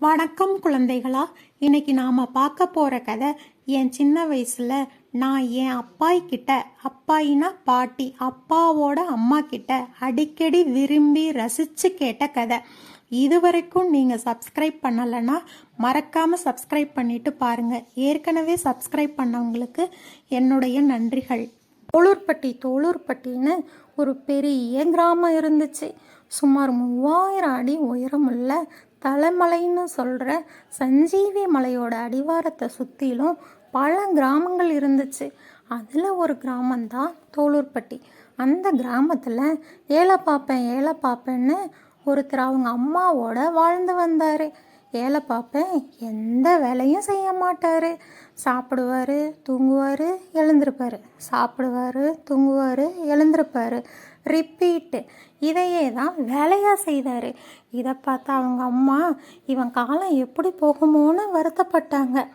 வணக்கம் குழந்தைகளா இன்னைக்கு நாம பார்க்க போற கதை என் சின்ன வயசுல நான் என் அப்பாய் கிட்ட அப்பாயினா பாட்டி அப்பாவோட அம்மா கிட்ட அடிக்கடி விரும்பி ரசிச்சு கேட்ட கதை. இதுவரைக்கும் நீங்க சப்ஸ்கிரைப் பண்ணலைன்னா மறக்காம சப்ஸ்கிரைப் பண்ணிட்டு பாருங்க. ஏற்கனவே சப்ஸ்கிரைப் பண்ணவங்களுக்கு என்னுடைய நன்றிகள். தோளூர்பட்டி தோளூர்பட்டின்னு ஒரு பெரிய கிராமம் இருந்துச்சு. சுமார் மூவாயிரம் அடி உயரமுள்ள தலைமலைன்னு சொல்கிற சஞ்சீவி மலையோட அடிவாரத்தை சுற்றிலும் பல கிராமங்கள் இருந்துச்சு. அதில் ஒரு கிராமந்தான் தோளூர்பட்டி. அந்த கிராமத்தில் ஏழை பார்ப்பேன் ஏழை பார்ப்பேன்னு ஒருத்தர் அவங்க அம்மாவோட வாழ்ந்து வந்தார். ஏழை பார்ப்பேன். எந்த வேலையும் செய்ய மாட்டார். சாப்பிடுவார் தூங்குவார் எழுந்திருப்பார். சாப்பிடுவார் தூங்குவார் எழுந்திருப்பார். ரிப்பீட்டு இதையே தான் வேலையாக செய்தார். இதை பார்த்து அவங்க அம்மா இவன் காலம் எப்படி போகுமோன்னு வருத்தப்பட்டாங்க.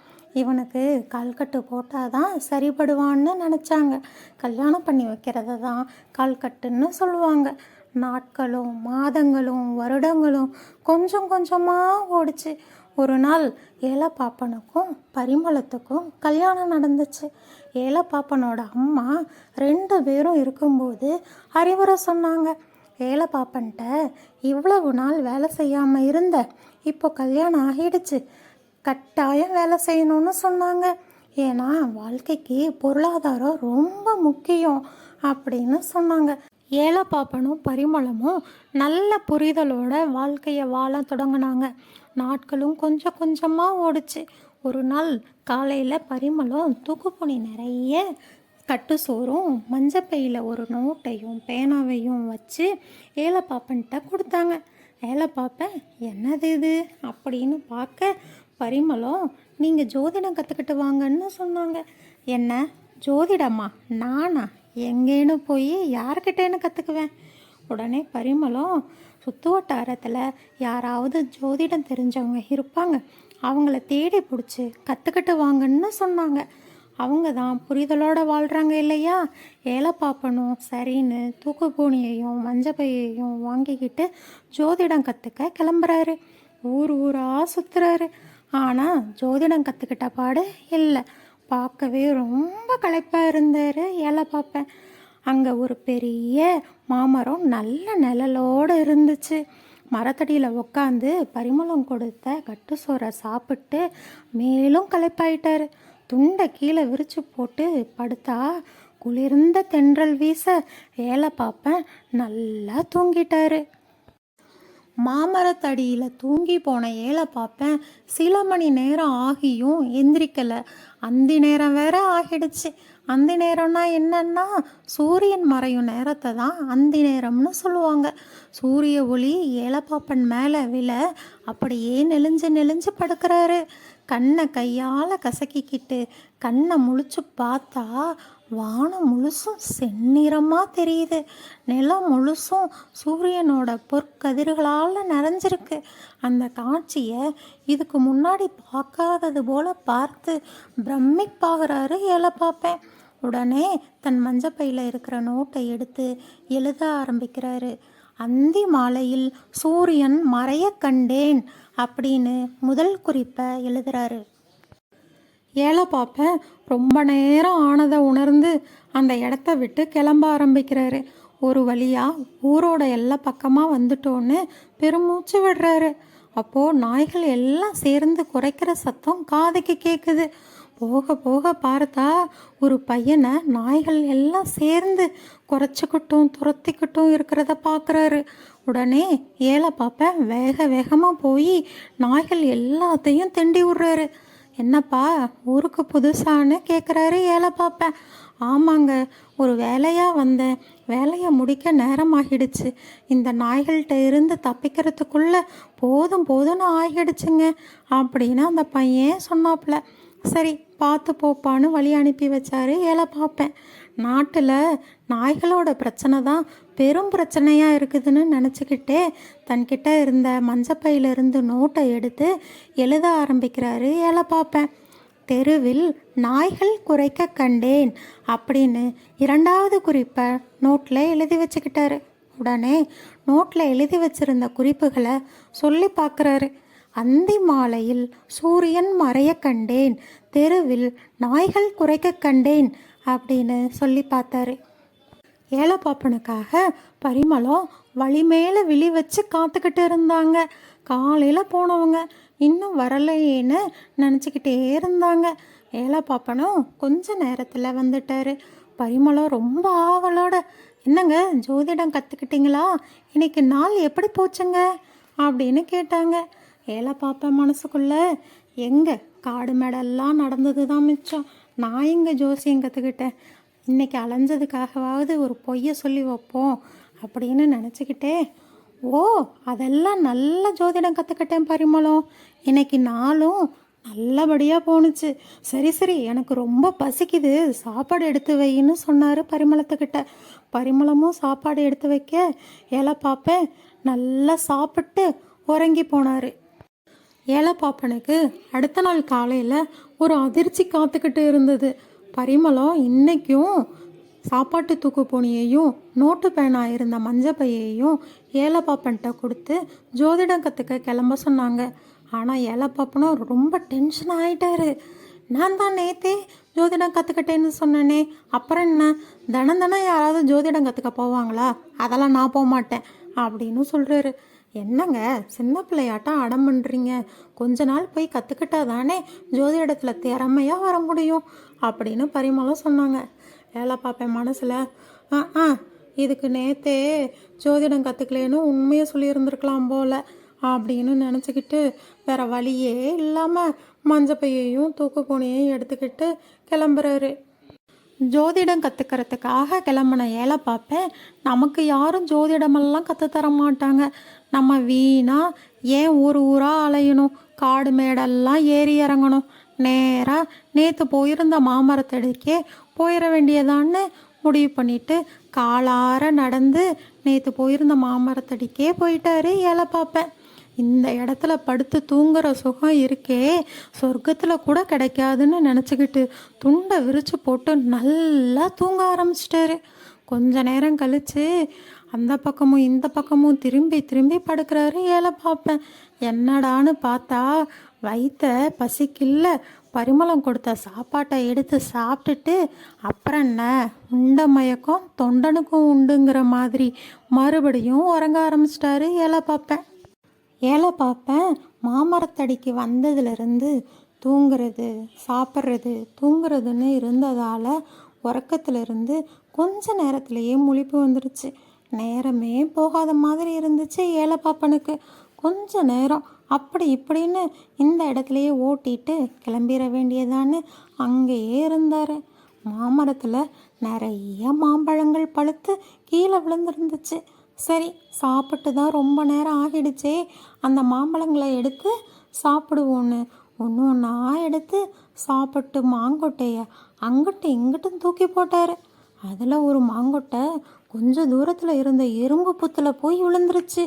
இவனுக்கு கல்கட்டு போட்டால் தான் சரிபடுவான்னு நினச்சாங்க. கல்யாணம் பண்ணி வைக்கிறத தான் கல்கட்டுன்னு சொல்லுவாங்க. நாட்களும் மாதங்களும் வருடங்களும் கொஞ்சம் கொஞ்சமாக ஓடிச்சு. ஒரு நாள் ஏலப்பாப்பனுக்கும் பரிமளத்துக்கும் கல்யாணம் நடந்துச்சு. ஏலப்பாப்பனோட அம்மா ரெண்டு பேரும் இருக்கும்போது அறிவுரை சொன்னாங்க. ஏலப்பாப்பன்ட்ட இவ்வளவு நாள் வேலை செய்யாமல் இருந்த இப்போ கல்யாணம் ஆகிடுச்சு. கட்டாயம் வேலை செய்யணும்னு சொன்னாங்க. ஏன்னா வாழ்க்கைக்கு பொருளாதாரம் ரொம்ப முக்கியம் அப்படின்னு சொன்னாங்க. ஏலப்பாப்பனும் பரிமளமும் நல்ல புரிதலோட வாழ்க்கையை வாழ தொடங்கினாங்க. நாட்களும் கொஞ்சம் கொஞ்சமாக ஓடுச்சு. ஒரு நாள் காலையில் பரிமளம் தூக்குப்பொனி நிறைய கட்டு சோறும் மஞ்சப்பையில் ஒரு நோட்டையும் பேனாவையும் வச்சு ஏலப்பாப்பன்கிட்ட கொடுத்தாங்க. ஏலப்பாப்பன் என்னது இது? அப்படின்னு பார்க்க பரிமளம் நீங்கள் ஜோதிடம் கற்றுக்கிட்டு வாங்கன்னு சொன்னாங்க. என்ன? ஜோதிடம்மா நானா? எங்கேன்னு போய் யார்கிட்டேன்னு கற்றுக்குவேன் உடனே பரிமளம் சுத்து வட்டாரத்தில் யாராவது ஜோதிடம் தெரிஞ்சவங்க இருப்பாங்க. அவங்கள தேடி பிடிச்சி கற்றுக்கிட்டு வாங்கன்னு சொன்னாங்க. அவங்க தான் புரிதலோடு வாழ்கிறாங்க இல்லையா? ஏழை பாப்பனும் சரின்னு தூக்குப்பூனியையும் மஞ்சப்பையையும் வாங்கிக்கிட்டு ஜோதிடம் கற்றுக்க கிளம்புறாரு. ஊர் ஊராக சுற்றுறாரு ஆனால் ஜோதிடம் கற்றுக்கிட்ட பாடு இல்லை. பார்க்கவே ரொம்ப களைப்பாக இருந்தார். ஏழை பார்ப்பேன் அங்கே ஒரு பெரிய மாமரம் நல்ல நிழலோடு இருந்துச்சு. மரத்தடியில் உட்காந்து பரிமளம் கொடுத்த கட்டு சோறை சாப்பிட்டு மேலும் களைப்பாயிட்டார். துண்டை கீழே விரித்து போட்டு படுத்தா குளிர்ந்த தென்றல் வீச ஏழை பார்ப்பேன் நல்லா தூங்கிட்டாரு. மாமரத்தடியில் தூங்கி போன ஏழை பார்ப்பேன் சில மணி நேரம் ஆகியும் எந்திரிக்கலை. அந்தி நேரம் வேற ஆகிடுச்சு. அந்தி நேரம்னா என்னன்னா சூரியன் மறையும் நேரத்தை தான் அந்தி நேரம்னு சொல்லுவாங்க. சூரிய ஒளி ஏலப்பாப்பன் மேலே விழ அப்படியே நெளிஞ்சு நெளிஞ்சு படுக்கிறாரு. கண்ணை கையால் கசக்கிக்கிட்டு கண்ணை முழிச்சு பார்த்தா வானம் முழுசும் செந்நிறமாக தெரியுது. நிலம் முழுசும் சூரியனோட பொற்கதிர்களால் நிறைஞ்சிருக்கு. அந்த காட்சியை இதுக்கு முன்னாடி பார்க்காதது போல பார்த்து பிரமிப்பாகிறாரு ஏழை பார்ப்பேன் உடனே தன் மஞ்சப்பையில் இருக்கிற நோட்டை எடுத்து எழுத ஆரம்பிக்கிறாரு. அந்தி மாலையில் சூரியன் மறைய கண்டேன் அப்படின்னு முதல் குறிப்பை எழுதுறாரு. ஏழை பார்ப்பேன் ரொம்ப நேரம் ஆனதை உணர்ந்து அந்த இடத்த விட்டு கிளம்ப ஆரம்பிக்கிறாரு. ஒரு வழியாக ஊரோட எல்லா பக்கமாக வந்துட்டோன்னு பெருமூச்சு விடுறாரு. அப்போது நாய்கள் எல்லாம் சேர்ந்து குறைக்கிற சத்தம் காதுக்கு கேட்குது போக போக பார்த்தா ஒரு பையனை நாய்கள் எல்லாம் சேர்ந்து குறைச்சிக்கிட்டும் துரத்திக்கிட்டும் இருக்கிறத பார்க்குறாரு உடனே ஏழை பார்ப்பேன் வேக வேகமாக போய் நாய்கள் எல்லாத்தையும் தெண்டி விடுறாரு. என்னப்பா ஊருக்கு புதுசான்னு கேட்குறாரு ஏழை பார்ப்பேன் ஆமாங்க ஒரு வேலையாக வந்தேன். வேலையை முடிக்க நேரமாகிடுச்சு. இந்த நாய்கள்கிட்ட இருந்து தப்பிக்கிறதுக்குள்ளே போதும் போதும்னு ஆகிடுச்சுங்க. அப்படின்னு அந்த பையன் சொன்னாப்புல சரி பார்த்து போப்பான்னு வழி அனுப்பி வச்சாரு. ஏழை பார்ப்பேன் நாட்டில் நாய்களோட பிரச்சனை தான் பெரும் பிரச்சனையாக இருக்குதுன்னு நினச்சிக்கிட்டே தன்கிட்ட இருந்த மஞ்சப்பையிலிருந்து நோட்டை எடுத்து எழுத ஆரம்பிக்கிறாரு. ஏழை பார்ப்பேன் தெருவில் நாய்கள் குறைக்க கண்டேன் அப்படின்னு இரண்டாவது குறிப்பை நோட்டில் எழுதி வச்சுக்கிட்டாரு. உடனே நோட்டில் எழுதி வச்சிருந்த குறிப்புகளை சொல்லி பார்க்குறாரு. அந்தி மாலையில் சூரியன் மறைய கண்டேன் தெருவில் நாய்கள் குறைக்க கண்டேன் அப்படின்னு சொல்லி பார்த்தாரு. ஏலப்பாப்பனுக்காக பரிமளம் வழி மேலே விழி வச்சு காத்துக்கிட்டு இருந்தாங்க. காலையில் போனவங்க இன்னும் வரலையேன்னு நினச்சிக்கிட்டே இருந்தாங்க. ஏலப்பாப்பனும் கொஞ்ச நேரத்தில் வந்துட்டாரு. பரிமளம் ரொம்ப ஆவலோட என்னங்க ஜோதிடம் கற்றுக்கிட்டீங்களா இன்னைக்கு நாள் எப்படி போச்சுங்க? அப்படின்னு கேட்டாங்க. ஏலப்பாப்பன் மனசுக்குள்ள. எங்கே? காடு மேடெல்லாம் நடந்தது தான் மிச்சம். நான் எங்கே ஜோசியம் கற்றுக்கிட்டேன் இன்னைக்கு அலைஞ்சதுக்காகவாவது ஒரு பொய்யை சொல்லி வைப்போம் அப்படின்னு நினச்சிக்கிட்டே ஓ அதெல்லாம் நல்ல ஜோதிடம் கற்றுக்கிட்டேன் பரிமளம். இன்னைக்கு நாளும் நல்லபடியாக போணுச்சு. சரி சரி எனக்கு ரொம்ப பசிக்குது. சாப்பாடு எடுத்து வைன்னு சொன்னார் பரிமளத்துக்கிட்ட. பரிமளமும் சாப்பாடு எடுத்து வைக்க ஏலை பார்ப்பேன் நல்லா சாப்பிட்டு உறங்கி போனார். ஏலப்பாப்பனுக்கு அடுத்த நாள் காலையில் ஒரு அதிர்ச்சி காத்துக்கிட்டு இருந்தது. பரிமளம் இன்னைக்கும் சாப்பாட்டு தூக்கு போனியையும் நோட்டு பேனா இருந்த மஞ்சள் பையையும் ஏலப்பாப்பன்கிட்ட கொடுத்து ஜோதிடம் கற்றுக்க கிளம்ப சொன்னாங்க. ஆனால் ஏலப்பாப்பனும் ரொம்ப டென்ஷன் ஆகிட்டாரு நான் தான் நேத்தே ஜோதிடம் கற்றுக்கிட்டேன்னு சொன்னேனே அப்புறம் என்ன? தினம் தினம் யாராவது ஜோதிடம் கற்றுக்க போவாங்களா? அதெல்லாம் நான் போக மாட்டேன் அப்படின்னு சொல்கிறாரு என்னங்க சின்ன பிள்ளையாட்டம் அடம் பண்ணுறீங்க கொஞ்ச நாள் போய் கற்றுக்கிட்டா தானே ஜோதிடத்தில் திறமையாக வர முடியும்? அப்படின்னு பரிமளம் சொன்னாங்க. வேலை பார்ப்பேன் மனசில். ஆ ஆ இதுக்கு நேத்தே ஜோதிடம் கற்றுக்கலேன்னு உண்மையை சொல்லியிருந்திருக்கலாம் போல அப்படின்னு நினச்சிக்கிட்டு வேற வழியே இல்லாமல் மஞ்சப்பையையும் தூக்கு பூனையையும் எடுத்துக்கிட்டு கிளம்புறாரு. ஜோதிடம் கற்றுக்கிறதுக்காக கிளம்புன ஏலை பார்ப்பேன் நமக்கு யாரும் ஜோதிடமெல்லாம் கற்றுத்தர மாட்டாங்க. நம்ம வீணா ஏன் ஊர் ஊராக அலையணும்? காடு மேடெல்லாம் ஏறி இறங்கணும். நேராக நேற்று போயிருந்த மாமரத்தடிக்கே போயிட வேண்டியதான்னு முடிவு பண்ணிட்டு காலார நடந்து நேற்று போயிருந்த மாமரத்தடிக்கே போயிட்டாரு ஏழை பார்ப்பேன் இந்த இடத்துல படுத்து தூங்குற சுகம் இருக்கே. சொர்க்கத்தில் கூட கிடைக்காதுன்னு நினச்சிக்கிட்டு துண்டை விரிச்சு போட்டு நல்லா தூங்க ஆரம்பிச்சிட்டாரு. கொஞ்ச நேரம் கழிச்சு அந்த பக்கமும் இந்த பக்கமும் திரும்பி திரும்பி படுக்கிறாரு ஏழை பார்ப்பேன் என்னடான்னு பார்த்தா வயித்த பசிக்கில்ல பரிமளம் கொடுத்த சாப்பாட்டை எடுத்து சாப்பிட்டுட்டு அப்புறம் என்ன? உண்ட மயக்கம் தொண்டனுக்கும் உண்டுங்கிற மாதிரி மறுபடியும் உறங்க ஆரம்பிச்சிட்டாரு ஏழை பார்ப்பேன் ஏழை பார்ப்பேன் மாமரத்தடிக்கு வந்ததுலேருந்து தூங்குறது சாப்பிட்றது தூங்குறதுன்னு இருந்ததால் உறக்கத்திலிருந்து கொஞ்ச நேரத்திலேயே முழிப்பு வந்துடுச்சு நேரமே போகாத மாதிரி இருந்துச்சு ஏழை பாப்பனுக்கு கொஞ்ச நேரம். அப்படி இப்படின்னு இந்த இடத்துலையே ஓட்டிட்டு கிளம்பிட வேண்டியதான்னு அங்கேயே இருந்தார். மாமரத்தில் நிறைய மாம்பழங்கள் பழுத்து கீழே விழுந்துருந்துச்சு. சரி சாப்பிட்டு தான் ரொம்ப நேரம் ஆகிடுச்சே. அந்த மாம்பழங்களை எடுத்து சாப்பிடுவோன்னு. ஒன்று ஒன்றா எடுத்து சாப்பிட்டு மாங்கொட்டையை அங்கிட்டு இங்கிட்டும் தூக்கி போட்டார். அதில் ஒரு மாங்கொட்டை கொஞ்சம் தூரத்தில் இருந்த எறும்பு புத்தில் போய் விழுந்துருச்சு.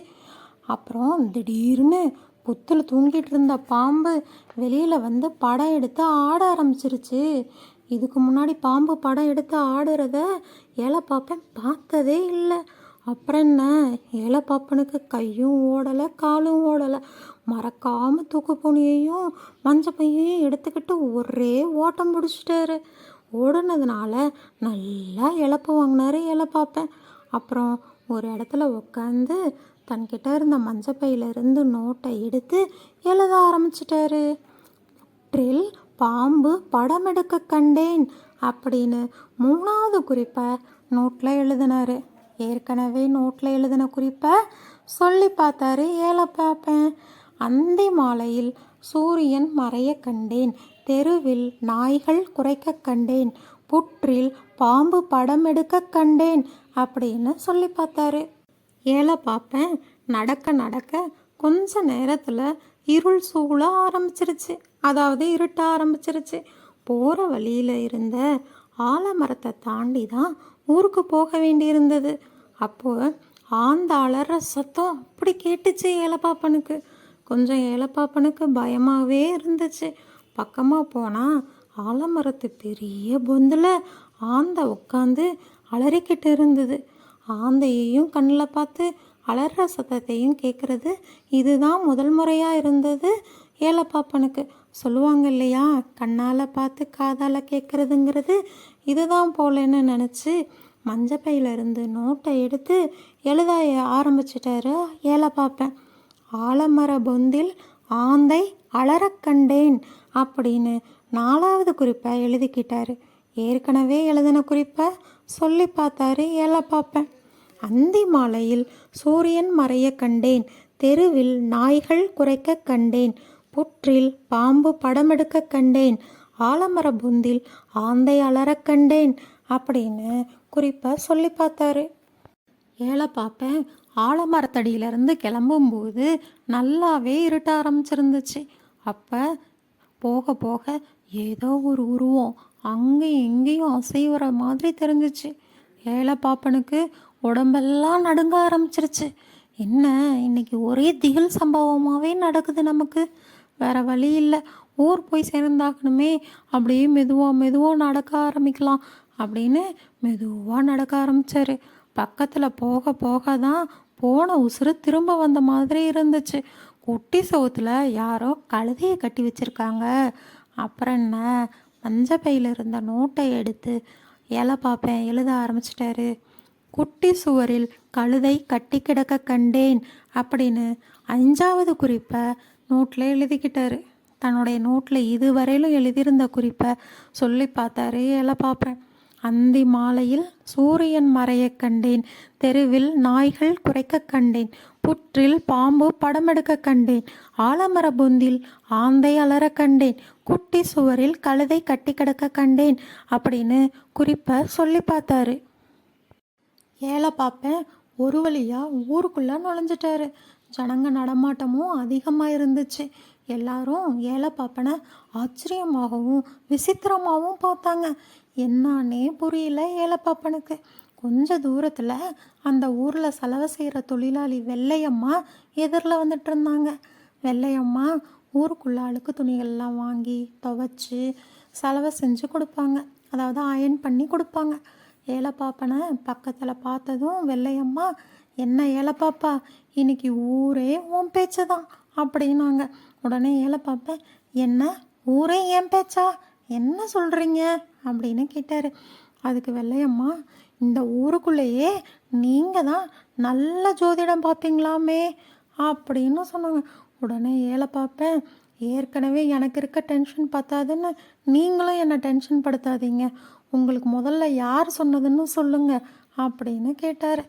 அப்புறம் திடீர்னு புத்தில் தூங்கிட்டு இருந்த பாம்பு வெளியில் வந்து படம் எடுத்து ஆட ஆரம்பிச்சிருச்சு. இதுக்கு முன்னாடி பாம்பு படம் எடுத்து ஆடுறத ஏழை பாப்பேன் பார்த்ததே இல்லை. அப்புறம் என்ன? ஏழை பாப்பனுக்கு கையும் ஓடலை காலும் ஓடலை. மறக்காமல் தூக்கு பூனியையும் மஞ்சள் பையையும் எடுத்துக்கிட்டு ஒரே ஓட்டம் பிடிச்சிட்டாரு. ஓடுனதுனால நல்லா இழப்பு வாங்கினாரு இலை பார்ப்பேன் அப்புறம் ஒரு இடத்துல உட்காந்து தன்கிட்ட இருந்த மஞ்சப்பையிலிருந்து நோட்டை எடுத்து எழுத ஆரம்பிச்சிட்டாரு. ட்ரில் பாம்பு படம் எடுக்க கண்டேன் அப்படின்னு மூணாவது குறிப்பை நோட்டில் எழுதினாரு. ஏற்கனவே நோட்டில் எழுதின குறிப்பை சொல்லி பார்த்தாரு ஏழை பார்ப்பேன் அந்தி மாலையில் சூரியன் மறைய கண்டேன் தெருவில் நாய்கள் குறைக்க கண்டேன். புற்றில் பாம்பு படம் எடுக்க கண்டேன் அப்படின்னு சொல்லி பார்த்தாரு. ஏழை பார்ப்பேன் நடக்க நடக்க கொஞ்ச நேரத்தில் இருள் சூழ ஆரம்பிச்சிருச்சு. அதாவது இருட்ட ஆரம்பிச்சிருச்சு. போகிற வழியில் இருந்த ஆலமரத்தை தாண்டி தான் ஊருக்கு போக வேண்டியிருந்தது. அப்போது ஆந்தாளர சத்தம் அப்படி கேட்டுச்சு ஏலப்பாப்பனுக்கு கொஞ்சம் ஏலப்பாப்பனுக்கு பயமாகவே இருந்துச்சு. பக்கமாக போனால் ஆலமரத்து பெரிய பொந்தில் ஆந்தை உட்காந்து அலறிக்கிட்டு இருந்தது. ஆந்தையையும் கண்ணில் பார்த்து அலற சத்தத்தையும் கேட்குறது இதுதான் முதல் முறையாக இருந்தது ஏழை பாப்பனுக்கு சொல்லுவாங்க இல்லையா? கண்ணால் பார்த்து காதால் கேட்குறதுங்கிறது இதுதான் போலன்னு நினச்சி மஞ்சப்பையிலிருந்து நோட்டை எடுத்து எழுத ஆரம்பிச்சிட்டாரு ஏலப்பாப்பன். ஆலமர பொந்தில் ஆந்தை அலறக் கண்டேன் அப்படின்னு நாலாவது குறிப்பை எழுதிக்கிட்டாரு. ஏற்கனவே எழுதின குறிப்பை சொல்லி பார்த்தாரு ஏழை பார்ப்பேன். அந்தி மாலையில் சூரியன் மறைய கண்டேன் தெருவில் நாய்கள் குறைக்க கண்டேன் புற்றில் பாம்பு படமெடுக்க கண்டேன் ஆலமர புந்தில் ஆந்தை அலறக் கண்டேன் அப்படின்னு குறிப்பை சொல்லி பார்த்தாரு. ஏழை பார்ப்பேன் ஆலமரத்தடியிலேருந்து கிளம்பும்போது நல்லாவே இருட்ட ஆரம்பிச்சிருந்துச்சு. அப்போ போக போக ஏதோ ஒரு உருவம் அங்கேயும் இங்கேயும் அசைவுற மாதிரி தெரிஞ்சிச்சு. ஏழை பாப்பனுக்கு உடம்பெல்லாம் நடுங்க ஆரம்பிச்சிருச்சு. என்ன இன்னைக்கு ஒரே திகில் சம்பவமாகவே நடக்குது நமக்கு. வேற வழி இல்லை. ஊர் போய் சேர்ந்தாக்கணுமே அப்படியே மெதுவாக மெதுவாக நடக்க ஆரம்பிக்கலாம் அப்படின்னு மெதுவாக நடக்க ஆரம்பித்தார் பக்கத்தில் போக போக தான் போன உசுறு திரும்ப வந்த மாதிரி இருந்துச்சு. குட்டி சவுத்தில் யாரோ கழுதையை கட்டி வச்சிருக்காங்க. அப்புறம் என்ன? மஞ்ச பையில் இருந்த நோட்டை எடுத்து இலை பார்ப்பேன் எழுத ஆரம்பிச்சிட்டாரு. குட்டி சுவரில் கழுதை கட்டி கிடக்க கண்டேன் அப்படின்னு அஞ்சாவது குறிப்பை நோட்டில் எழுதிக்கிட்டாரு. தன்னுடைய நோட்டில் இதுவரையிலும் எழுதியிருந்த குறிப்பை சொல்லி பார்த்தாரு இலை பார்ப்பேன். அந்தி மாலையில் சூரியன் மறையக் கண்டேன். தெருவில் நாய்கள் குறைக்கக் கண்டேன். புற்றில் பாம்பு படமெடுக்க கண்டேன். ஆலமர பொந்தில் ஆந்தை அலறக் கண்டேன். குட்டி சுவரில் கழுதை கட்டி கிடக்க கண்டேன் அப்படின்னு குறிப்பை சொல்லி பார்த்தாரு. ஏழை பார்ப்பேன் ஒரு வழியாக ஊருக்குள்ளே நுழைஞ்சிட்டாரு. ஜனங்க நடமாட்டமும் அதிகமாக இருந்துச்சு. எல்லாரும் ஏழை பாப்பனை ஆச்சரியமாகவும் விசித்திரமாகவும் பார்த்தாங்க. என்னானே புரியல ஏலப்பாப்பனுக்கு. பாப்பனுக்கு கொஞ்ச தூரத்தில் அந்த ஊரில் செலவு செய்கிற தொழிலாளி வெள்ளையம்மா எதிரில் வந்துட்டு இருந்தாங்க வெள்ளையம்மா ஊருக்குள்ள அழுக்கு துணிகள்லாம் வாங்கி துவைச்சி செலவை செஞ்சு கொடுப்பாங்க. அதாவது அயன் பண்ணி கொடுப்பாங்க. ஏலப்பாப்பனை பக்கத்தில் பார்த்ததும் வெள்ளையம்மா என்ன ஏலப்பாப்பா இன்னைக்கு ஊரே உன் பேச்சு தான் அப்படின்னாங்க. உடனே ஏலப்பாப்பன் என்ன? ஊரே என் பேச்சா? என்ன சொல்கிறீங்க அப்படின்னு கேட்டார். அதுக்கு வெள்ளையம்மா இந்த ஊருக்குள்ளேயே நீங்கள் தான் நல்ல ஜோதிடம் பார்ப்பீங்களாமே அப்படின்னு சொன்னாங்க. உடனே ஏழை பார்ப்பேன் ஏற்கனவே எனக்கு இருக்க டென்ஷன் பத்தாதுன்னு நீங்களும் என்னை டென்ஷன் படுத்தாதீங்க. உங்களுக்கு முதல்ல யார் சொன்னதுன்னு சொல்லுங்கள் அப்படின்னு கேட்டார்.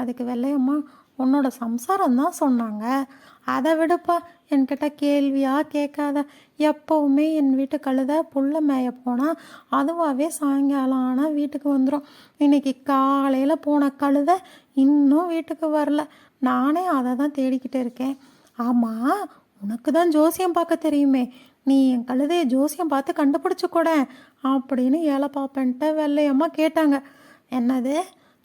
அதுக்கு வெள்ளையம்மா உன்னோட சம்சாரம் தான் சொன்னாங்க. அதை விடுப்பா. என்கிட்ட கேள்வியா கேட்காத. எப்போவுமே என் வீட்டு கழுத புல்ல மேய போனால் அதுவாகவே சாயங்காலம் ஆனால் வீட்டுக்கு வந்துடும் இன்னைக்கு காலையில் போன கழுத இன்னும் வீட்டுக்கு வரல. நானே அதை தான் தேடிக்கிட்டு இருக்கேன். ஆமாம் உனக்கு தான் ஜோசியம் பார்க்க தெரியுமே. நீ என் கழுதையை ஜோசியம் பார்த்து கண்டுபிடிச்சு கூட அப்படின்னு ஏழை பாப்பன்ட்ட வெள்ளையம்மா கேட்டாங்க. என்னது?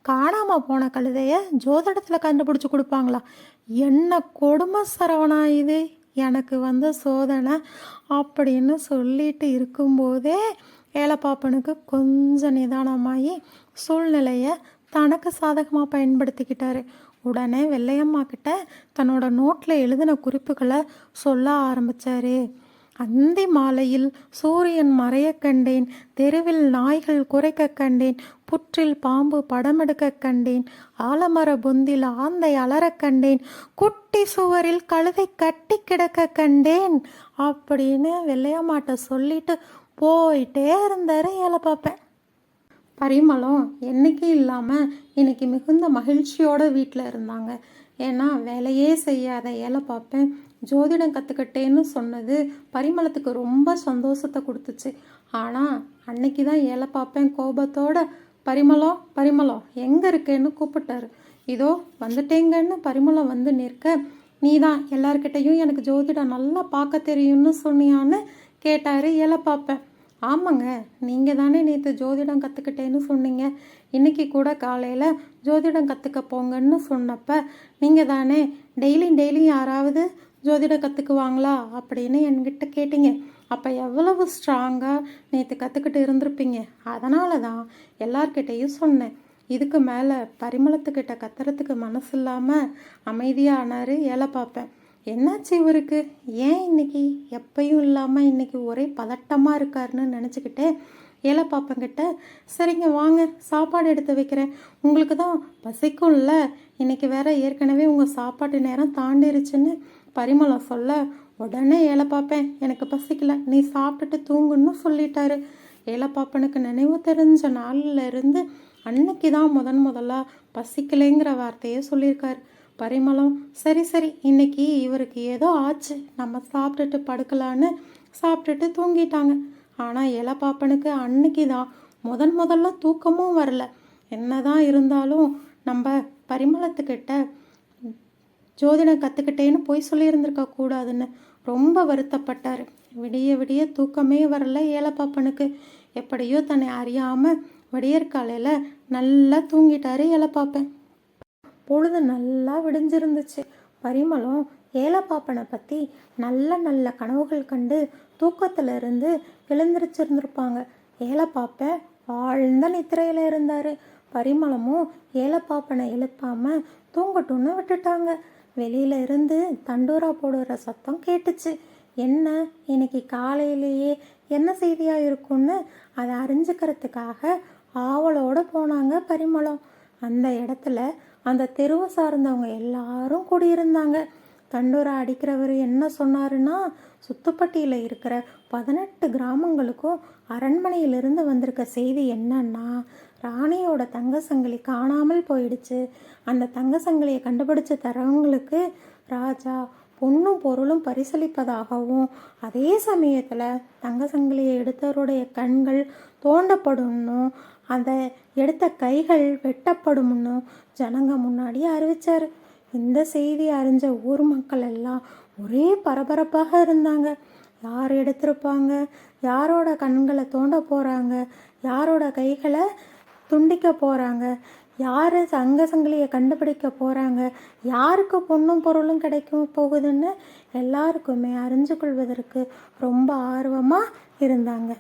காணாமல் போன கழுதைய ஜோதிடத்தில் கண்டுபிடிச்சி கொடுப்பாங்களா? என்ன கொடுமை சரவணா இது? எனக்கு வந்த சோதனை. அப்படின்னு சொல்லிட்டு இருக்கும்போதே ஏலப்பாப்பனுக்கு கொஞ்சம் நிதானமாகி சூழ்நிலையை தனக்கு சாதகமாக பயன்படுத்திக்கிட்டாரு. உடனே வெள்ளையம்மா கிட்ட தன்னோட நோட்டில் எழுதின குறிப்புகளை சொல்ல ஆரம்பிச்சாரு. அந்தி மாலையில் சூரியன் மறையக் கண்டேன் தெருவில் நாய்கள் குறைக்க கண்டேன் புற்றில் பாம்பு படமெடுக்க கண்டேன் ஆலமர பொந்தில் ஆந்தை அலறக் கண்டேன் குட்டி சுவரில் கழுதை கட்டி கிடக்க கண்டேன் அப்படின்னு வெள்ளையம்மாட்ட சொல்லிட்டு போயிட்டே இருந்தாரு ஏழை பார்ப்பேன் பரிமளம் என்னைக்கும் இல்லாமல் இன்னைக்கு மிகுந்த மகிழ்ச்சியோட வீட்டில் இருந்தாங்க. ஏன்னா வேலையே செய்யாத ஏழை பார்ப்பேன் ஜோதிடம் கற்றுக்கிட்டேன்னு சொன்னது பரிமளத்துக்கு ரொம்ப சந்தோஷத்தை கொடுத்துச்சு. ஆனால் அன்னைக்கு தான் ஏழை பார்ப்பேன் கோபத்தோட பரிமளம் பரிமளம் எங்கே இருக்கேன்னு கூப்பிட்டாரு. இதோ வந்துட்டேங்கன்னு பரிமளம் வந்து நிற்க நீ தான் எல்லார்கிட்டையும் எனக்கு ஜோதிடம் நல்லா பார்க்க தெரியும்னு சொன்னியான்னு கேட்டார் ஏழை பார்ப்பேன் ஆமாங்க நீங்கள் தானே நேற்று ஜோதிடம் கற்றுக்கிட்டேன்னு சொன்னீங்க. இன்னைக்கு கூட காலையில் ஜோதிடம் கற்றுக்க போங்கன்னு சொன்னப்ப நீங்கள் தானே டெய்லியும் டெய்லியும் யாராவது ஜோதிடம் கற்றுக்குவாங்களா அப்படின்னு என்கிட்ட கேட்டீங்க. அப்போ எவ்வளவு ஸ்ட்ராங்காக நேற்று கற்றுக்கிட்டு இருந்திருப்பீங்க. அதனால தான் எல்லார்கிட்டேயும் சொன்னேன். இதுக்கு மேலே பரிமளத்துக்கிட்ட கத்துறதுக்கு மனசு இல்லாமல் அமைதியாக ஆனார் ஏழை பார்ப்பேன் என்னாச்சு இவருக்கு? ஏன் இன்னைக்கு? எப்பயும் இல்லாமல் இன்னைக்கு ஒரே பதட்டமாக இருக்காருன்னு நினச்சிக்கிட்டே ஏழை பாப்பங்கிட்ட சரிங்க வாங்க சாப்பாடு எடுத்து வைக்கிறேன். உங்களுக்கு தான் பசிக்கும்ல. இன்றைக்கி வேற ஏற்கனவே உங்கள் சாப்பாட்டு நேரம் தாண்டிருச்சுன்னு பரிமளம் சொல்ல உடனே ஏழை பார்ப்பேன் எனக்கு பசிக்கல. நீ சாப்பிட்டுட்டு தூங்குன்னு சொல்லிட்டாரு. ஏழை பாப்பனுக்கு நினைவு தெரிஞ்ச நாள்ல இருந்து அன்னைக்கு தான் முதன் முதலாக பசிக்கலைங்கிற வார்த்தையே சொல்லியிருக்காரு. பரிமளம் சரி சரி. இன்னைக்கு இவருக்கு ஏதோ ஆச்சு. நம்ம சாப்பிட்டுட்டு படுக்கலான்னு சாப்பிட்டுட்டு தூங்கிட்டாங்க. ஆனால் இளப்பாப்பனுக்கு அன்னைக்கு தான் முதன் முதல்ல தூக்கமும் வரல. என்னதான் இருந்தாலும் நம்ம பரிமளத்துக்கிட்ட ஜோதிடம் கற்றுக்கிட்டேன்னு போய் சொல்லியிருந்திருக்க கூடாதுன்னு ரொம்ப வருத்தப்பட்டார். விடிய விடிய தூக்கமே வரல ஏலப்பாப்பனுக்கு. எப்படியோ தன்னை அறியாமல் விடியற்காலையில் நல்லா தூங்கிட்டாரு ஏலப்பாப்பன். பொழுது நல்லா விடிஞ்சிருந்துச்சு. பரிமளம் ஏலப்பாப்பனை பற்றி நல்ல நல்ல கனவுகள் கண்டு தூக்கத்தில் இருந்து எழுந்திரிச்சிருந்திருப்பாங்க. ஏலப்பாப்ப ஆழ்ந்த நித்திரையில் இருந்தார். பரிமளமும் ஏலப்பாப்பனை எழுப்பாமல் தூங்கட்டும்னு விட்டுட்டாங்க. வெளியில இருந்து தண்டூரா போடுற சத்தம் கேட்டுச்சு. என்ன இன்னைக்கு காலையிலேயே என்ன செய்தியாக இருக்கும்னு அதை அறிஞ்சுக்கிறதுக்காக ஆவலோடு போனாங்க பரிமளம். அந்த இடத்துல அந்த தெருவை சார்ந்தவங்க எல்லாரும் கூடியிருந்தாங்க. தண்டூரா அடிக்கிறவர் என்ன சொன்னாருன்னா சுத்துப்பட்டியில் இருக்கிற பதினெட்டு கிராமங்களுக்கும் அரண்மனையிலிருந்து வந்திருக்க செய்தி என்னன்னா ராணியோட தங்க சங்கிலி காணாமல் போயிடுச்சு. அந்த தங்க சங்கிலியை கண்டுபிடிச்சு தரவங்களுக்கு ராஜா பொண்ணும் பொருளும் பரிசளிப்பதாகவும் அதே சமயத்தில் தங்க சங்கிலியை எடுத்தவருடைய கண்கள் தோண்டப்படும்னும் அதை எடுத்த கைகள் வெட்டப்படும்னு ஜனங்க முன்னாடி அறிவிச்சார். இந்த செய்தி அறிஞ்ச ஊர் மக்கள் எல்லாம் ஒரே பரபரப்பாக இருந்தாங்க. யார் எடுத்திருப்பாங்க? யாரோட கண்களை தோண்ட போகிறாங்க யாரோட கைகளை துண்டிக்க போகிறாங்க யார் சங்க சங்கிலியை கண்டுபிடிக்க போகிறாங்க யாருக்கு பொண்ணும் பொருளும் கிடைக்கும் போகுதுன்னு எல்லாருக்குமே அறிஞ்சு கொள்வதற்கு ரொம்ப ஆர்வமாக இருந்தாங்க.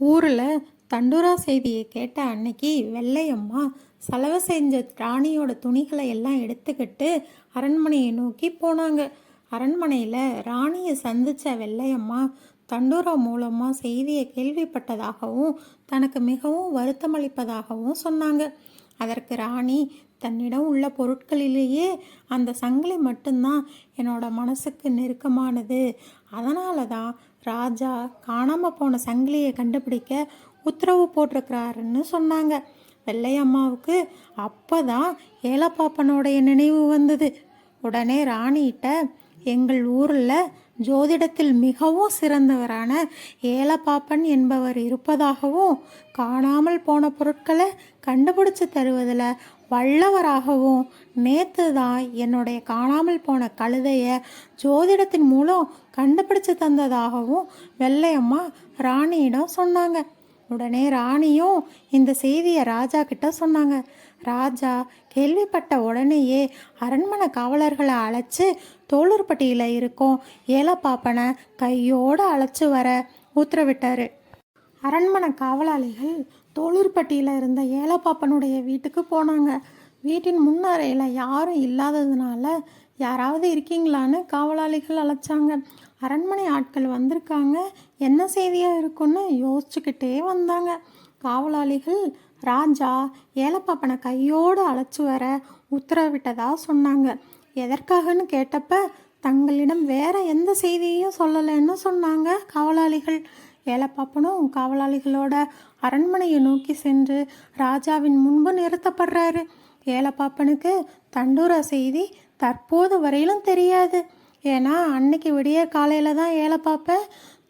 ஊரில் தண்டூரா செய்தியை கேட்ட அன்னைக்கு வெள்ளையம்மா செலவு செஞ்ச ராணியோட துணிகளை எல்லாம் எடுத்துக்கிட்டு அரண்மனையை நோக்கி போனாங்க. அரண்மனையில் ராணியை சந்தித்த வெள்ளையம்மா தண்டூரா மூலமாக செய்தியை கேள்விப்பட்டதாகவும் தனக்கு மிகவும் வருத்தமளிப்பதாகவும் சொன்னாங்க. அதற்கு ராணி தன்னிடம் உள்ள பொருட்களிலேயே அந்த சங்கிலி மட்டும்தான் என்னோட மனசுக்கு நெருக்கமானது. அதனால தான் ராஜா காணாமல் போன சங்கிலியை கண்டுபிடிக்க உத்தரவு போட்டிருக்கிறாருன்னு சொன்னாங்க. வெள்ளையம்மாவுக்கு அப்போ தான் ஏலப்பாப்பனுடைய நினைவு வந்தது. உடனே ராணிகிட்ட எங்கள் ஊரில் ஜோதிடத்தில் மிகவும் சிறந்தவரான ஏலப்பாப்பன் என்பவர் இருப்பதாகவும் காணாமல் போன பொருட்களை கண்டுபிடிச்சு தருவதில் வல்லவராகவும் நேற்று தான் என்னுடைய காணாமல் போன கழுதையை ஜோதிடத்தின் மூலம் கண்டுபிடிச்சு தந்ததாகவும் வெள்ளையம்மா ராணியிடம் சொன்னாங்க. உடனே ராணியும் இந்த செய்தியை ராஜா கிட்ட சொன்னாங்க. ராஜா கேள்விப்பட்ட உடனேயே அரண்மனை காவலர்களை அழைச்சி தோளூர்பட்டியில் இருக்கும் ஏலப்பாப்பனை கையோடு அழைச்சி வர உத்தரவிட்டார். அரண்மனை காவலாளிகள் தோளூர்பட்டியில் இருந்த ஏலப்பாப்பனுடைய வீட்டுக்கு போனாங்க. வீட்டின் முன்னறையில் யாரும் இல்லாததுனால யாராவது இருக்கீங்களான்னு காவலாளிகள் அழைச்சாங்க. அரண்மனை ஆட்கள் வந்திருக்காங்க. என்ன செய்தியாக இருக்குன்னு யோசிச்சுக்கிட்டே வந்தாங்க. காவலாளிகள் ராஜா ஏலப்பாப்பனை கையோடு அழைச்சி வர உத்தரவிட்டதா சொன்னாங்க. எதற்காகன்னு கேட்டப்ப தங்களிடம் வேற எந்த செய்தியையும் சொல்லலைன்னு சொன்னாங்க காவலாளிகள். ஏலப்பாப்பனும் காவலாளிகளோட அரண்மனையை நோக்கி சென்று ராஜாவின் முன்பு நிறுத்தப்படுறாரு. ஏலப்பாப்பனுக்கு தண்டூரா செய்தி தற்போது வரையிலும் தெரியாது. ஏன்னா அன்னைக்கு விடிய காலையில் தான் ஏலப்பாப்ப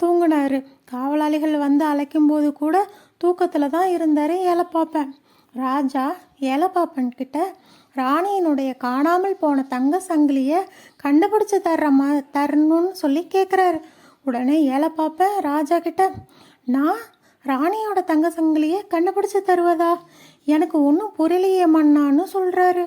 தூங்கினாரு. காவலாளிகள் வந்து அழைக்கும்போது கூட தூக்கத்தில் தான் இருந்தார் ஏலப்பாப்பன் ராஜா ஏலப்பாப்பன் கிட்ட ராணியினுடைய காணாமல் போன தங்க சங்கிலியை கண்டுபிடிச்சு தர்றமா தரணும்னு சொல்லி கேட்குறாரு உடனே ஏலப்பாப்ப ராஜா கிட்ட நான் ராணியோட தங்க சங்கிலியை கண்டுபிடிச்சு தருவதா? எனக்கு ஒன்றும் புரியலையே மன்னான்னு சொல்கிறாரு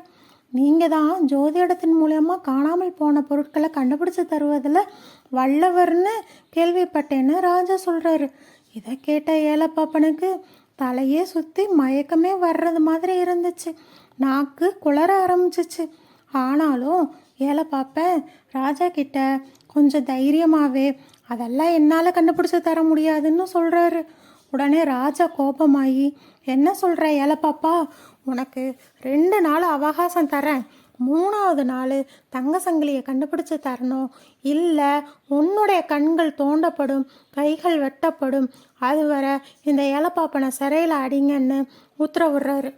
நீங்கள் தான் ஜோதிடத்தின் மூலயமா காணாமல் போன பொருட்களை கண்டுபிடிச்சு தருவதில் வல்லவர்னு கேள்விப்பட்டேன்னு ராஜா சொல்கிறாரு இதை கேட்ட ஏலப்பாப்பனுக்கு தலையே சுற்றி மயக்கமே வர்றது மாதிரி இருந்துச்சு. நாக்கு குளர ஆரம்பிச்சிச்சு. ஆனாலும் ஏலப்பாப்பன் ராஜா கிட்ட கொஞ்சம் தைரியமாகவே அதெல்லாம் என்னால் கண்டுபிடிச்சி தர முடியாதுன்னு சொல்கிறாரு உடனே ராஜா கோபமாகி என்ன சொல்கிற ஏலப்பாப்பா? பாப்பா உனக்கு ரெண்டு நாள் அவகாசம் தரேன். மூணாவது நாள் தங்க சங்கிலியை கண்டுபிடிச்சு தரணும். இல்லை உன்னுடைய கண்கள் தோண்டப்படும் கைகள் வெட்டப்படும். அதுவரை இந்த ஏலப்பாப்பனை சிறையில் அடிங்கன்னு உத்தரவிடுறாரு.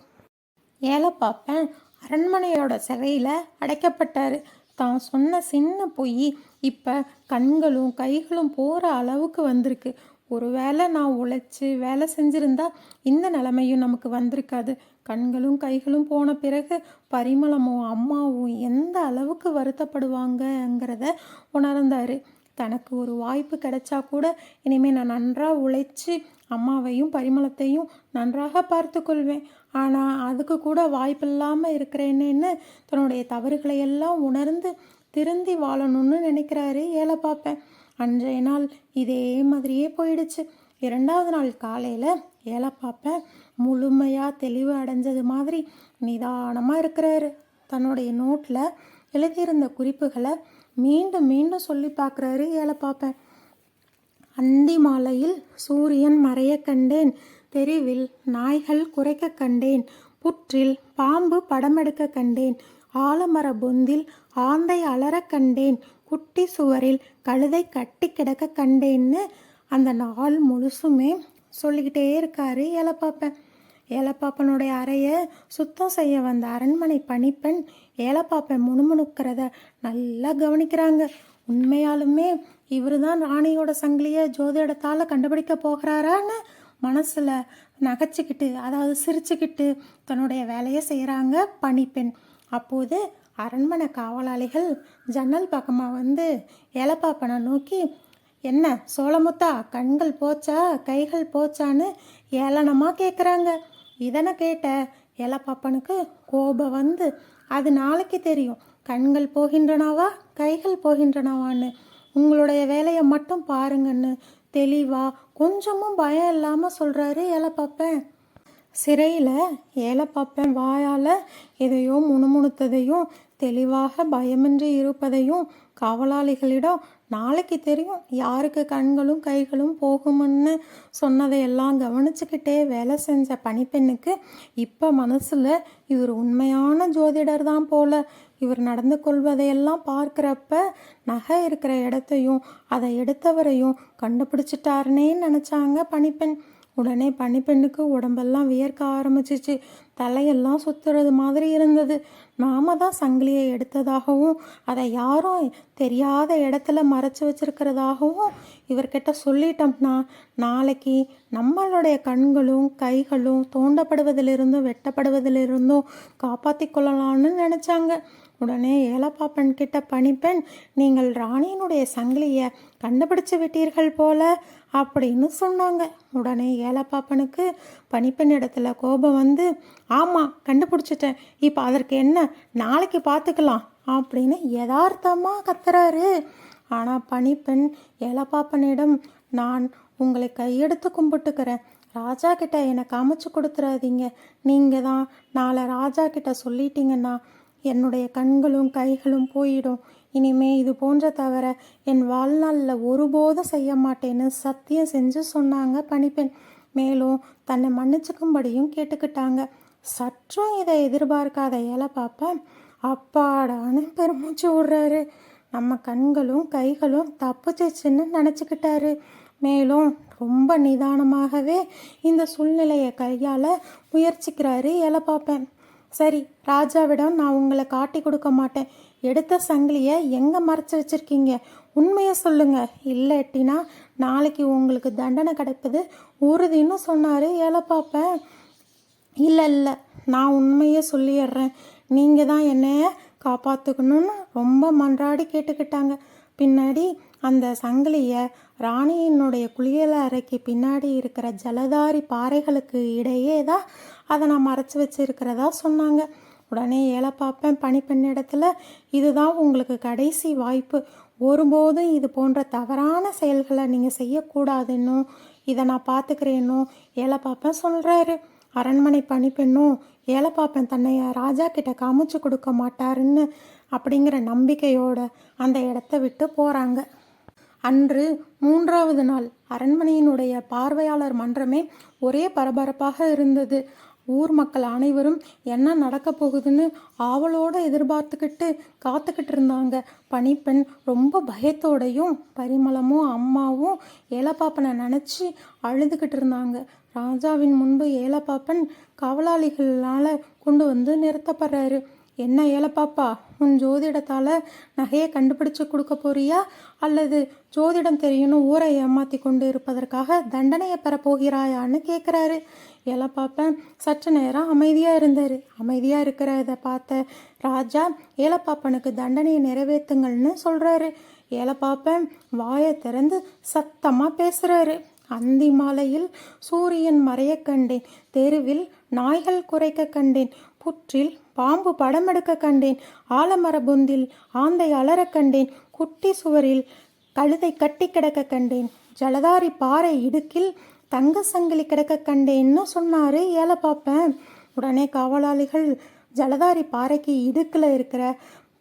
ஏலப்பாப்பன் அரண்மனையோட சிறையில் அடைக்கப்பட்டார். தான் சொன்ன சின்ன பொய் இப்போ கண்களும் கைகளும் போகிற அளவுக்கு வந்திருக்கு. ஒருவேளை நான் உழைச்சி வேலை செஞ்சுருந்தா இந்த நிலைமையும் நமக்கு வந்திருக்காது. கண்களும் கைகளும் போன பிறகு பரிமளமும் அம்மாவும் எந்த அளவுக்கு வருத்தப்படுவாங்கங்கிறத உணர்ந்தாரு. தனக்கு ஒரு வாய்ப்பு கிடைச்சா கூட இனிமேல் நான் நன்றாக உழைச்சி அம்மாவையும் பரிமளத்தையும் நன்றாக பார்த்து கொள்வேன் ஆனால் அதுக்கு கூட வாய்ப்பில்லாமல் இருக்கிறேன்னு தன்னுடைய தவறுகளை எல்லாம் உணர்ந்து திருந்தி வாழணும்னு நினைக்கிறாரு ஏழை பார்ப்பேன் அன்றைய நாள் இதே மாதிரியே போயிடுச்சு. இரண்டாவது நாள் காலையில் ஏழை பார்ப்பேன் முழுமையாக தெளிவு அடைஞ்சது மாதிரி நிதானமாக இருக்கிறாரு. தன்னுடைய நோட்டில் எழுதியிருந்த குறிப்புகளை மீண்டும் மீண்டும் சொல்லி பார்க்குறாரு ஏழை பார்ப்பேன் அந்தி மாலையில் சூரியன் மறைய கண்டேன். தெருவில் நாய்கள் குறைக்க கண்டேன். புற்றில் பாம்பு படமெடுக்க கண்டேன். ஆலமர பொந்தில் ஆந்தை அலற கண்டேன். குட்டி சுவரில் கழுதை கட்டி கிடக்க கண்டேன்னு அந்த நாள் முழுசுமே சொல்லிக்கிட்டே இருக்காரு ஏலப்பாப்பன். ஏலப்பாப்பனுடைய அறையை சுத்தம் செய்ய வந்த அரண்மனை பணிப்பெண் ஏலப்பாப்பன் முணுமுணுக்கிறத நல்லா கவனிக்கிறாங்க. உண்மையாலுமே இவர் தான் ராணியோட சங்கிலியை ஜோதிடத்தால் கண்டுபிடிக்க போகிறாரான்னு மனசில் நகைச்சிக்கிட்டு அதாவது சிரிச்சுக்கிட்டு தன்னுடைய வேலையை செய்கிறாங்க பணிப்பெண். அப்போது அரண்மனை காவலாளிகள் ஜன்னல் பக்கமாக வந்து ஏலப்பாப்பனை நோக்கி என்ன சோளமுத்தா கண்கள் போச்சா கைகள் போச்சான்னு ஏளனமாக கேட்குறாங்க இதனை கேட்ட ஏலப்பாப்பனுக்கு கோபம் வந்து அது நாளைக்கு தெரியும். கண்கள் போகின்றனவா கைகள் போகின்றனவான்னு. உங்களுடைய வேலையை மட்டும் பாருங்கன்னு தெளிவா கொஞ்சமும் பயம் இல்லாமல் சொல்கிறாரு ஏலப்பாப்பன். சிறையில் ஏலப்பாப்பன் வாயால் எதையோ முணுமுணுத்ததையும் தெளிவாக பயமின்றி இருப்பதையும் காவலாளிகளிடம் நாளைக்கு தெரியும் யாருக்கு கண்களும் கைகளும் போகும்னு சொன்னதையெல்லாம் கவனிச்சுக்கிட்டே வேலை செஞ்ச பணிப்பெண்ணுக்கு இப்போ மனசில் இவர் உண்மையான ஜோதிடர் தான் போல. இவர் நடந்து கொள்வதையெல்லாம் பார்க்குறப்ப நகை இருக்கிற இடத்தையும் அதை எடுத்தவரையும் கண்டுபிடிச்சிட்டாருனே நினச்சாங்க பணிப்பெண். உடனே பனிப்பெண்ணுக்கு உடம்பெல்லாம் வியர்க்க ஆரம்பிச்சிச்சு. தலையெல்லாம் சுத்துறது மாதிரி இருந்தது. நாம தான் சங்கிலியை எடுத்ததாகவும் அதை யாரும் தெரியாத இடத்துல மறைச்சு வச்சிருக்கிறதாகவும் இவர்கிட்ட சொல்லிட்டோம்னா நாளைக்கு நம்மளுடைய கண்களும் கைகளும் தோண்டப்படுவதிலிருந்தும் வெட்டப்படுவதிலிருந்தும் காப்பாற்றி கொள்ளலாம்னு நினச்சாங்க. உடனே ஏலப்பாப்பன் கிட்ட பணிப்பெண் நீங்கள் ராணியினுடைய சங்கிலியை கண்டுபிடிச்சு விட்டீர்கள் போல அப்படின்னு சொன்னாங்க. உடனே ஏலப்பாப்பனுக்கு பணிப்பெண் இடத்துல கோபம் வந்து ஆமாம் கண்டுபிடிச்சிட்டேன். இப்போ அதற்கு என்ன? நாளைக்கு பார்த்துக்கலாம் அப்படின்னு யதார்த்தமாக கத்துறாரு. ஆனால் பணிப்பெண் ஏலப்பாப்பனிடம் நான் உங்களை கையெடுத்து கும்பிட்டுக்கிறேன். ராஜா கிட்ட எனக்கு அமைச்சு கொடுத்துறாதீங்க. நீங்கள் தான் நாளை ராஜா கிட்ட சொல்லிட்டீங்கன்னா என்னுடைய கண்களும் கைகளும் போயிடும். இனிமே இது போன்ற தவிர என் வாழ்நாளில் ஒருபோதும் செய்ய மாட்டேன்னு சத்தியம் செஞ்சு சொன்னாங்க பணிப்பெண். மேலும் தன்னை மன்னிச்சுக்கும்படியும் கேட்டுக்கிட்டாங்க. சற்றும் இதை எதிர்பார்க்காத ஏழை பார்ப்பேன் அப்பாடான்னு பெருமூச்சு விடுறாரு. நம்ம கண்களும் கைகளும் தப்புச்சிச்சுன்னு நினச்சிக்கிட்டாரு. மேலும் ரொம்ப நிதானமாகவே இந்த சூழ்நிலையை கையால் முயற்சிக்கிறாரு ஏழை பார்ப்பேன் சரி ராஜாவிடம் நான் உங்களை காட்டி கொடுக்க மாட்டேன். எடுத்த சங்கிலியை எங்கே மறைச்சி வச்சுருக்கீங்க? உண்மையை சொல்லுங்க. இல்லாட்டினா நாளைக்கு உங்களுக்கு தண்டனை கிடைப்பது உறுதின்னு சொன்னார் ஏழை பார்ப்பேன் இல்லை இல்லை நான் உண்மையை சொல்லிடுறேன் நீங்கள் தான் என்னைய காப்பாற்றுக்கணும்னு ரொம்ப மன்றாடி கேட்டுக்கிட்டாங்க. பின்னாடி அந்த சங்கிலியை ராணியினுடைய குளியல அறைக்கு பின்னாடி இருக்கிற ஜலதாரி பாறைகளுக்கு இடையே தான் அதை நான் மறைச்சி வச்சுருக்கிறதா சொன்னாங்க. உடனே ஏழை பார்ப்பேன் பணிப்பெண் இடத்துல. இதுதான் உங்களுக்கு கடைசி வாய்ப்பு. ஒருபோதும் இது போன்ற தவறான செயல்களை நீங்கள் செய்யக்கூடாதுன்னும் இதை நான் பார்த்துக்கிறேன்னும் பார்ப்பேன் சொல்கிறாரு அரண்மனை பணிப்பெண்ணும் பார்ப்பேன் தன்னை ராஜா கிட்ட காமிச்சு கொடுக்க மாட்டாருன்னு அப்படிங்கிற நம்பிக்கையோட அந்த இடத்த விட்டு போகிறாங்க அன்று மூன்றாவது நாள் அரண்மனையினுடைய பார்வையாளர் மன்றமே ஒரே பரபரப்பாக இருந்தது. ஊர் மக்கள் அனைவரும் என்ன நடக்க போகுதுன்னு ஆவலோடு எதிர்பார்த்துக்கிட்டு காத்துக்கிட்டு இருந்தாங்க. பணிப்பெண் ரொம்ப பயத்தோடையும் பரிமளமும் அம்மாவும் ஏலப்பாப்பனை நினச்சி அழுதுகிட்டு இருந்தாங்க. ராஜாவின் முன்பு ஏலப்பாப்பன் காவலாளிகளால் கொண்டு வந்து நிறுத்தப்படுறாரு. என்ன ஏலப்பாப்பா உன் ஜோதிடத்தால் நகையை கண்டுபிடிச்சு கொடுக்க போறியா? அல்லது ஜோதிடம் தெரியும்னு ஊரை ஏமாத்தி கொண்டு இருப்பதற்காக தண்டனையை பெறப்போகிறாயான்னு கேட்குறாரு ஏலப்பாப்பன் சற்று நேரம் அமைதியாக இருந்தார். அமைதியாக இருக்கிற இதை பார்த்த ராஜா ஏலப்பாப்பனுக்கு தண்டனையை நிறைவேற்றுங்கள்னு சொல்கிறாரு ஏலப்பாப்பன் வாயை திறந்து சத்தமாக பேசுகிறாரு அந்தி மாலையில் சூரியன் மறைய கண்டேன் தெருவில் நாய்கள் குறைக்க கண்டேன் புற்றில் பாம்பு படம் எடுக்க கண்டேன். ஆலமர பொந்தில் ஆந்தை அலறக் கண்டேன். குட்டி சுவரில் கழுதை கட்டி கிடக்க கண்டேன். ஜலதாரி பாறை இடுக்கில் தங்க சங்கிலி கிடக்க கண்டேன்னு சொன்னாரு? பார்ப்பேன் உடனே காவலாளிகள் ஜலதாரி பாறைக்கு இடுக்கில் இருக்கிற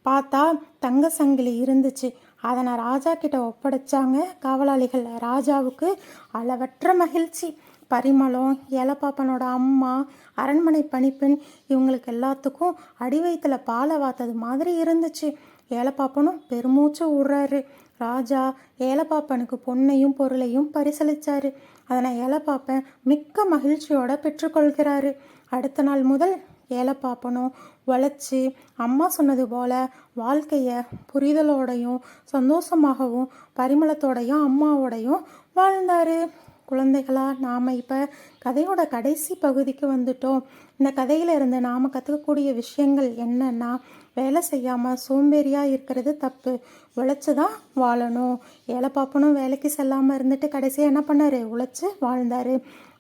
பார்த்தா தங்க சங்கிலி இருந்துச்சு. அதை நான் ராஜா கிட்ட ஒப்படைச்சாங்க காவலாளிகள். ராஜாவுக்கு அளவற்ற மகிழ்ச்சி. பரிமளம் ஏலப்பாப்பனோட அம்மா அரண்மனை பணிப்பெண் இவங்களுக்கு எல்லாத்துக்கும் அடி வயிற்றுல பாலை வாத்தது மாதிரி இருந்துச்சு. ஏலப்பாப்பனும் பெருமூச்சு விடுறாரு ராஜா ஏலப்பாப்பனுக்கு பொன்னையும் பொருளையும் பரிசளிச்சாரு. அதனை ஏலப்பாப்பன் மிக்க மகிழ்ச்சியோட பெற்றுக்கொள்கிறாரு. அடுத்த நாள் முதல் ஏலப்பாப்பனும் உழைச்சி அம்மா சொன்னது போல வாழ்க்கையை புரிதலோடையும் சந்தோஷமாகவும் பரிமளத்தோடையும் அம்மாவோடையும் வாழ்ந்தாரு. குழந்தைகளா நாம் இப்போ கதையோட கடைசி பகுதிக்கு வந்துட்டோம். இந்த கதையிலிருந்து நாம் கற்றுக்கக்கூடிய விஷயங்கள் என்னன்னா வேலை செய்யாமல் சோம்பேறியாக இருக்கிறது தப்பு. உழைச்சி தான் வாழணும். ஏழை பாப்பனும் வேலைக்கு செல்லாமல் இருந்துட்டு கடைசியாக என்ன பண்ணார்? உழைச்சி வாழ்ந்தார்.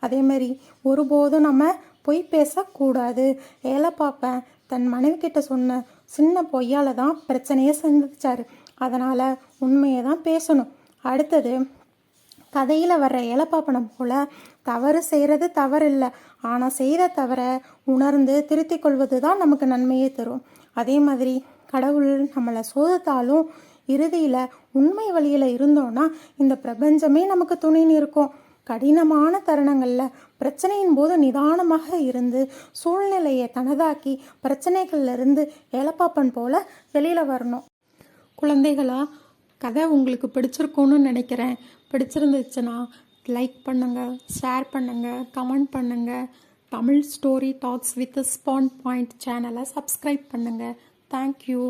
அதே மாதிரி ஒருபோதும் நம்ம பொய் பேசக்கூடாது. ஏழை பார்ப்பேன் தன் மனைவி கிட்ட சொன்ன சின்ன பொய்யால் தான் பிரச்சனையை சந்திச்சார். அதனால் உண்மையை தான் பேசணும். அடுத்தது கதையில் வர்ற ஏலப்பாப்பனம் போல தவறு செய்கிறது தவறில்லை. ஆனால் செய்த தவறை உணர்ந்து திருத்தி கொள்வது தான் நமக்கு நன்மையே தரும். அதே மாதிரி கடவுள் நம்மளை சோதித்தாலும் இறுதியில் உண்மை வழியில் இருந்தோன்னா இந்த பிரபஞ்சமே நமக்கு துணைன்னு இருக்கும் கடினமான தருணங்களில் பிரச்சனையின் போது நிதானமாக இருந்து சூழ்நிலையை தனதாக்கி பிரச்சனைகள்லேருந்து ஏலப்பாப்பன் போல வெளியில் வரணும். குழந்தைகளா கதை உங்களுக்கு பிடிச்சிருக்கும்னு நினைக்கிறேன். பிடிச்சிருந்துச்சுன்னா லைக் பண்ணுங்கள் ஷேர் பண்ணுங்கள் கமெண்ட் பண்ணுங்கள் Tamil story talks with span point சேனலை சப்ஸ்கிரைப் பண்ணுங்கள் தேங்க்யூ